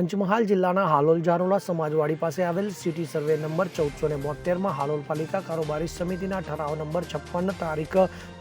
પંચમહાલ જિલ્લાના હાલોલ જારોલા સમાજવાડી પાસે આવેલ સિટી સર્વે નંબર ચૌદસો ને બોતેરમાં હાલોલ પાલિકા કારોબારી સમિતિના ઠરાવ નંબર છપ્પન તારીખ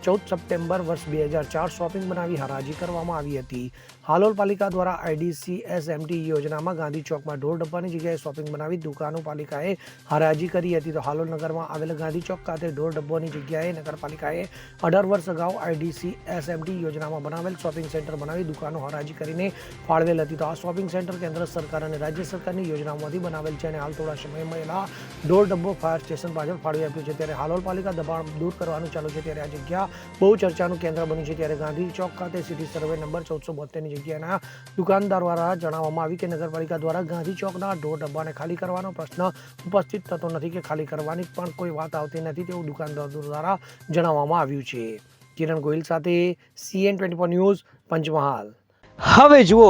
ચૌદ સપ્ટેમ્બર વર્ષ બે હજાર ચાર શોપિંગ બનાવી હરાજી કરવામાં આવી હતી. હાલોલ પાલિકા દ્વારા આઈડીસી એસએમટી યોજનામાં ગાંધી ચોકમાં ઢોર ડબ્બાની જગ્યાએ શોપિંગ બનાવી દુકાનો પાલિકાએ હરાજી કરી હતી તો હાલોલ નગરમાં આવેલ ગાંધી ચોક ખાતે ઢોર ડબ્બાની જગ્યાએ નગરપાલિકાએ અઢાર વર્ષ અગાઉ આઈડીસી એસએમટી યોજનામાં બનાવેલ શોપિંગ સેન્ટર બનાવી દુકાનો હરાજી કરીને ફાળવેલ હતી. તો આ શોપિંગ સેન્ટર કેન્દ્ર સરકાર અને રાજ્ય સરકારની યોજનાઓમાંથી બનાવેલ છે અને હાલ થોડા સમયમાં પહેલા ઢોર ડબ્બો ફાયર સ્ટેશન પાછળ ફાળવી આપ્યું છે. ત્યારે હાલોલ પાલિકા દબાણ દૂર કરવાનું ચાલુ છે. ત્યારે આ જગ્યા બહુ ચર્ચાનું કેન્દ્ર બન્યું છે. ત્યારે ગાંધી ચોક ખાતે સિટી સર્વે નંબર ચૌદસો બોતેરની જગ્યાના દુકાનદાર દ્વારા જણાવવામાં આવ્યું કે નગરપાલિકા દ્વારા ગાંધી ચોકના ઢોર ડબ્બાને ખાલી કરવાનો પ્રશ્ન ઉપસ્થિત થતો નથી કે ખાલી કરવાની પણ કોઈ વાત આવતી નથી તેવું દુકાનદાર દ્વારા જણાવવામાં આવ્યું છે. કિરણ ગોહિલ સાથે સીએન ટ્વેન્ટી ન્યૂઝ પંચમહાલ. હવે જુઓ